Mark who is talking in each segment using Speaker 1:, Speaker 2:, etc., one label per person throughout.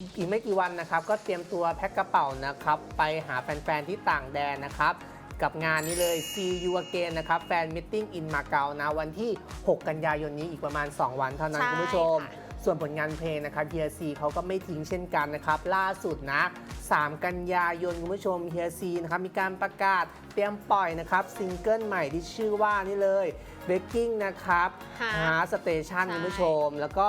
Speaker 1: อีกไม่กี่วันนะครับก็เตรียมตัวแพ็คกระเป๋านะครับไปหาแฟน ๆ ที่ต่างแดนนะครับ กับงานนี้เลย See You Again นะครับแฟนมิทติ้งอินมาเก๊านะวันที่ 6 กันยายนนี้อีกประมาณ 2 วันเท่านั้น
Speaker 2: ใช่
Speaker 1: คุณผู้ชม
Speaker 2: ค่ะ
Speaker 1: ส่วนผลงานเพลงนะครับเฮียซีเขาก็ไม่ทิ้งเช่นกันนะครับ ล่าสุดนะ 3 กันยายนคุณผู้ชมเฮียซีนะครับมีการประกาศเตรียมปล่อยนะครับซิงเกิลใหม่ที่ชื่อว่านี่เลย Breaking นะครับ
Speaker 2: Heart
Speaker 1: หาสเตชัน
Speaker 2: ใช่
Speaker 1: คุณผู้ชม แล้วก็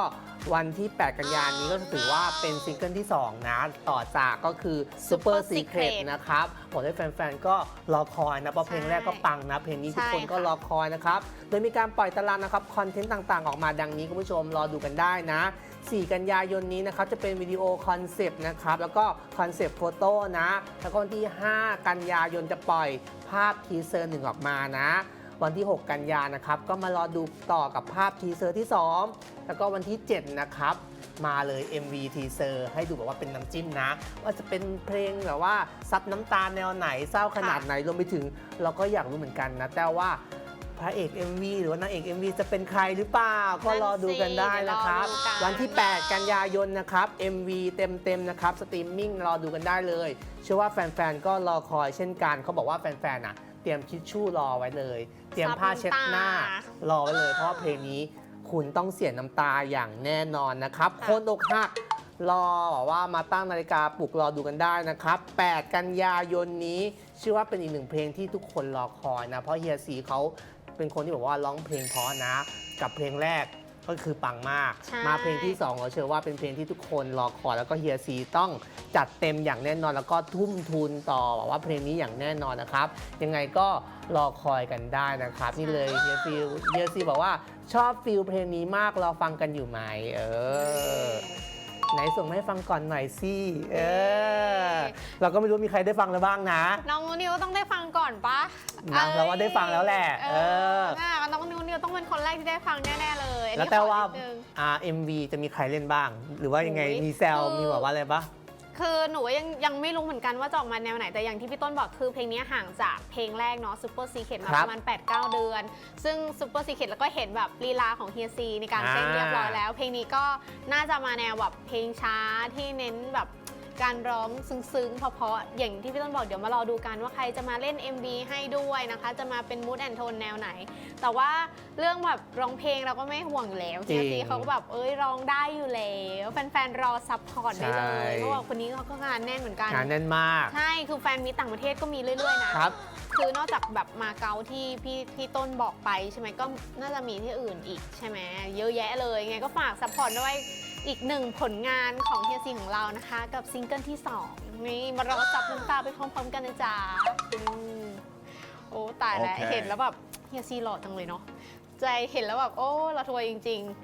Speaker 1: วันที่ 8 กันยายนนี้ก็ถือว่าเป็นซิงเกิลที่ 2 นะ ต่อจากก็คือ Super
Speaker 2: Super
Speaker 1: Secret
Speaker 2: Secret
Speaker 1: นะครับบอกให้แฟนๆ ก็รอคอยนะเพราะเพลงแรกก็ปังนะ เพลงนี้ทุกคน
Speaker 2: ใช่ค่ะ
Speaker 1: ก็รอคอยนะครับ โดยมีการปล่อยตารางนะครับ คอนเทนต์ต่างๆ ออกมาดังนี้คุณผู้ชมรอดูกันได้นะ 4 กันยายนนี้นะครับ จะเป็นวิดีโอคอนเซปต์นะครับ แล้วก็คอนเซปต์โฟโต้นะ แล้วก็วันที่ 5 กันยายนจะปล่อยภาพทีเซอร์หนึ่งออกมานะ วันที่ 6 กันยานะครับ ก็มารอดูต่อกับภาพทีเซอร์ที่ 2 แล้วก็วันที่ 7 นะครับ มาเลย MV ทีเซอร์ให้ดูแบบว่าเป็นน้ำจิ้มนะ ว่าจะเป็นเพลงแบบว่าซับน้ำตาแนวไหนเศร้าขนาดไหนรวมไปถึง เราก็อยากรู้เหมือนกันนะ แต่ว่าพระเอก MV หรือว่านางเอก MV จะเป็นใครหรือเปล่า ก็รอดูกันได้นะครับ
Speaker 2: นั่นสิเดี๋ยวรอดูกัน
Speaker 1: วันที่ 8 กันยายนนะครับ MV เต็มๆนะครับสตรีมมิ่งรอดูกันได้เลย เชื่อว่าแฟนๆ ก็รอคอยเช่นกัน เขาบอกว่าแฟนๆอะ เตรียมทิชชู่รอไว้เลย เตรียมผ้าเช็ดหน้ารอไว้เลย เพราะว่าเพลงนี้คุณต้องเสียน้ำตาอย่างแน่นอนนะครับ
Speaker 2: ค่ะ
Speaker 1: คนอกหักรอแบบว่ามาตั้งนาฬิกาปลุกรอดูกันได้นะครับ 8 กันยายนนี้เชื่อว่าเป็นอีกหนึ่งเพลงที่ทุกคนรอคอยนะ เพราะเฮียสีเขาเป็นคนที่บอกว่าร้องเพลงเพราะนะ กับเพลงแรก ก็คือปังมาก
Speaker 2: ใช่
Speaker 1: มาเพลงที่2เราเชื่อว่าเป็นเพลงที่ทุกคนรอคอยแล้วก็เฮียสีต้องจัดเต็มอย่างแน่นอนแล้วก็ทุ่มทุนต่อแบบว่าเพลงนี้อย่างแน่นอนนะครับ ยังไงก็รอคอยกันได้นะครับ นี่เลยเฮียซีเฮียซีบอกว่าชอบฟิลเพลงนี้มากรอฟังกันอยู่ไหมเออ ไหนส่งมาให้ฟังก่อนหน่อยสิ เออ เราก็ไม่รู้มีใครได้ฟังแล้วบ้างนะ
Speaker 2: น้องนิวต้องได้ฟังก่อนปะ
Speaker 1: นะเราว่าได้ฟังแล้วแหละ
Speaker 2: เอ
Speaker 1: เออ
Speaker 2: อ น่ะน้องนิวนิวต้องเป็นคนแรกที่ได้ฟังแน่ๆเลยอัน
Speaker 1: แล้ว
Speaker 2: นี้
Speaker 1: แต่
Speaker 2: ขอ
Speaker 1: ว่า
Speaker 2: นิดนึง
Speaker 1: อ่า MV จะมีใครเล่นบ้าง หรือว่ายังไง
Speaker 2: โอ้ย
Speaker 1: มีแซว
Speaker 2: คือ
Speaker 1: มีแบบว่าอะไรปะ
Speaker 2: คือหนูว่ายังยังไม่รู้เหมือนกันว่าจะออกมาแนวไหน แต่อย่างที่พี่ต้นบอกคือเพลงนี้ห่างจากเพลงแรกเนาะ Super Secret มา
Speaker 1: ครั
Speaker 2: ป
Speaker 1: บ
Speaker 2: ระมาณ 8-9 เดือน ซึ่ง Super Secret แล้วก็เห็นแบบลีลาของเฮียซีในการเต้น
Speaker 1: อ่า
Speaker 2: เรียบร้อยแล้ว เพลงนี้ก็น่าจะมาแนวแบบเพลงช้าที่เน้นแบบ การร้องซึ้งๆ เพราะๆ อย่างที่พี่ต้นบอกเดี๋ยวมารอดูกันว่าใครจะมาเล่น MV ให้ด้วยนะคะ จะมาเป็น mood and tone แนวไหน แต่ว่าเรื่องแบบร้องเพลงเราก็ไม่ห่วงอยู่แล้ว
Speaker 1: จริ
Speaker 2: เฮี
Speaker 1: ง
Speaker 2: ยซีเขาก็แบบเอ้ยร้องได้อยู่แล้วแฟนๆรอซัพพอร์ตได้เลย
Speaker 1: ใช่
Speaker 2: เพราะว่าคนนี้เขาก็งานแน่นเหมือนกัน
Speaker 1: งานแน่นมาก
Speaker 2: ใช่ คือแฟนมีต่างประเทศก็มีเรื่อยๆ นะ
Speaker 1: ครับ
Speaker 2: คือนอกจากแบบมาเก๊าที่พี่พี่ต้นบอกไปใช่ไหมก็น่าจะมีที่อื่นอีกใช่ไหมเยอะแยะเลยไงก็ฝากซัพพอร์ตด้วย อีกหนึ่งผลงานของเฮียซีของเรานะคะ กับซิงเกิลที่ 2 นี่มารอจับน้ำตาไปพร้อมๆกันนะจ๊ะอืมโอ้ตายแล้ว
Speaker 3: โอเค
Speaker 2: เห็นแล้วแบบเฮียซีหล่อจังเลยเนาะใจเห็นแล้วแบบโอ้เราทวยจริง